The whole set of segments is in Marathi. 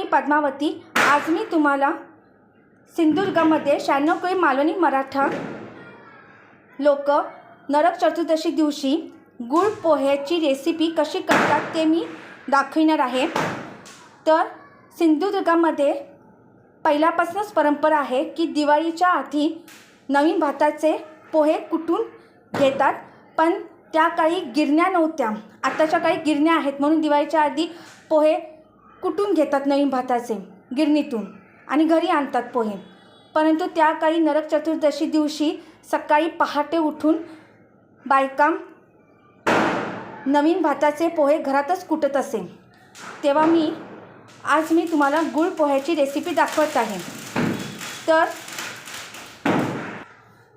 मी पद्मावती. आज मी तुम्हाला सिंधुदुर्गामध्ये शहाण्णव कोळी मालवणी मराठा लोक नरक चतुर्दशी दिवशी गुळ पोह्याची रेसिपी कशी करतात ते मी दाखविणार आहे. तर सिंधुदुर्गामध्ये पहिल्यापासूनच परंपरा आहे की दिवाळीच्या आधी नवीन भाताचे पोहे कुटून घेतात पण त्या काळी गिरण्या नव्हत्या. आत्ताच्या काळी गिरण्या आहेत म्हणून दिवाळीच्या आधी पोहे कुटून घेतात नवीन भाताचे? गिरणीतून. आणि घरी आणतात पोहे. परंतु त्या काळी नरक चतुर्दशी दिवशी सकाळी पहाटे उठून बायकाम नवीन भाताचे पोहे घरातच कुटत असे. तेव्हा मी आज मी तुम्हाला गुळ पोह्याची रेसिपी दाखवत आहे. तर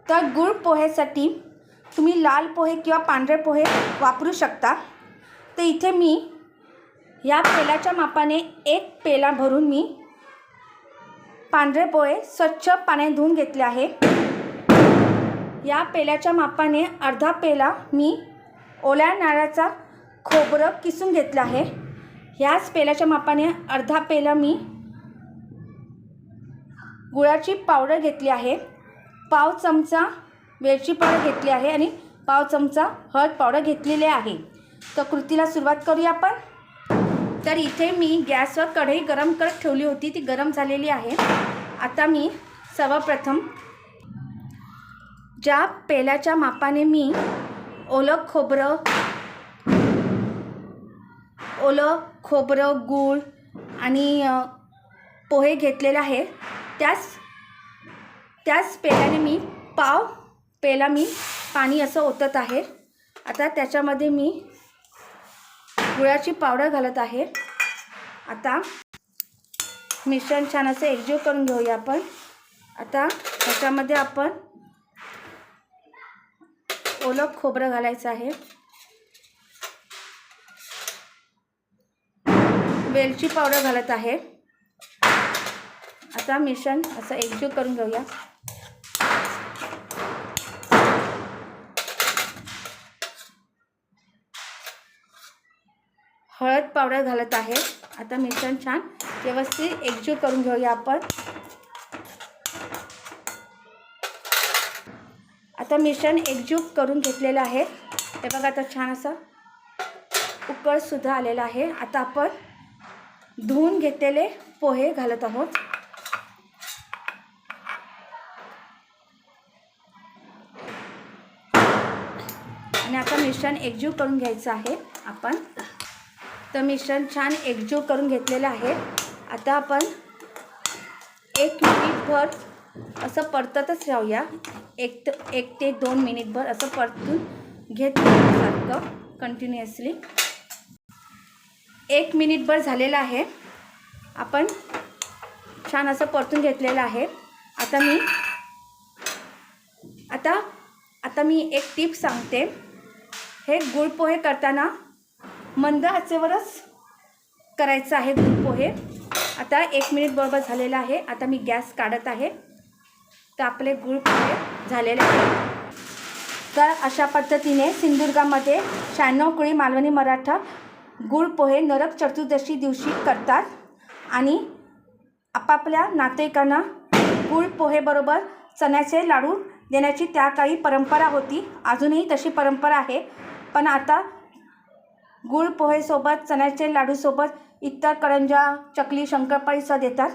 तर गुळ पोह्यासाठी तुम्ही लाल पोहे किंवा पांढरे पोहे वापरू शकता. तर इथे मी या पेलाच्या मापाने एक पेला भरून मी पांढरे पोहे स्वच्छ पाण्याने धुवून घेतले आहे. या पेल्याच्या मापाने अर्धा पेला मी ओल्या नारळाचा खोबरं किसून घेतलं आहे. ह्याच पेल्याच्या मापाने अर्धा पेला मी गुळाची पावडर घेतली आहे. पाव चमचा वेलची पावडर घेतली आहे आणि पाव चमचा हळद पावडर घेतलेली आहे. तर कृतीला सुरुवात करूया आपण. तर इथे मी गॅसवर कढई गरम करत ठेवली होती ती गरम झालेली आहे. आता मी सर्वप्रथम ज्या पेल्याच्या मापाने मी ओलं खोबरं ओलं खोबरं गूळ आणि पोहे घेतलेले आहे त्याच त्याच पेल्याने मी पाव पेला मी पाणी असं ओतत आहे. आता त्याच्यामध्ये मी गुळाची पावडर घालत आहे. आता मिश्रण छान असं एकजीव करून घेऊया आपण. आता ह्याच्यामध्ये आपण ओलं खोबरं घालायचं आहे. वेलची पावडर घालत आहे. आता मिश्रण असं एकजीव करून घेऊया. हळद पावडर घालत आहे. आता मिश्रण छान व्यवस्थित एकजूट करून घेऊया आपण. आता मिश्रण एकजूट करून घेतलेलं आहे. हे बघा आता छान असं उकळसुद्धा आलेलं आहे. आता आपण धुवून घेतलेले पोहे घालत आहोत. आणि आता मिश्रण एकजीव करून घ्यायचं आहे आपण. तर मिश्रण छान एकजीव करून घेतलेलं आहे. आता आपण एक मिनिटभर असं परततच राहूया. एक त एक ते दोन मिनिटभर असं परतून घेत सारखं कंटिन्युअसली एक मिनिटभर झालेलं आहे. आपण छान असं परतून घेतलेलं आहे. आता मी आता आता मी एक टिप सांगते. हे गुळ पोहे करताना मंद आचेवरच करायचं आहे दूध पोहे. आता एक मिनिट बरोबर झालेलं आहे. आता मी गॅस काढत आहे. तर आपले गुळ पोहे झालेले आहे तर अशा पद्धतीने सिंधुदुर्गामध्ये शहाण्णव कुळी मालवणी मराठा गुळ पोहे नरक चतुर्दशी दिवशी करतात. आणि आपापल्या नातेवाईकांना गुळ पोहेबरोबर चण्याचे लाडू देण्याची त्या काळी परंपरा होती. अजूनही तशी परंपरा आहे. पण आता गुळ पोहेसोबत चण्याचे लाडूसोबत इतर करंजा चकली शंकरपाळीसुद्धा देतात.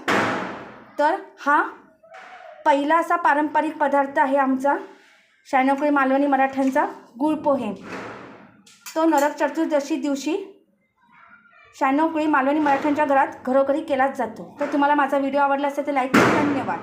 तर हा पहिला असा पारंपरिक पदार्थ आहे आमचा शहाण्णवकुळी मालवणी मराठ्यांचा गुळ पोहे. तो नरक चतुर्दशी दिवशी शहाण्णव कुळी मालवणी मराठ्यांच्या घरात घरोघरी केलाच जातो. तर तुम्हाला माझा व्हिडिओ आवडला असेल तर लाईक धन्यवाद.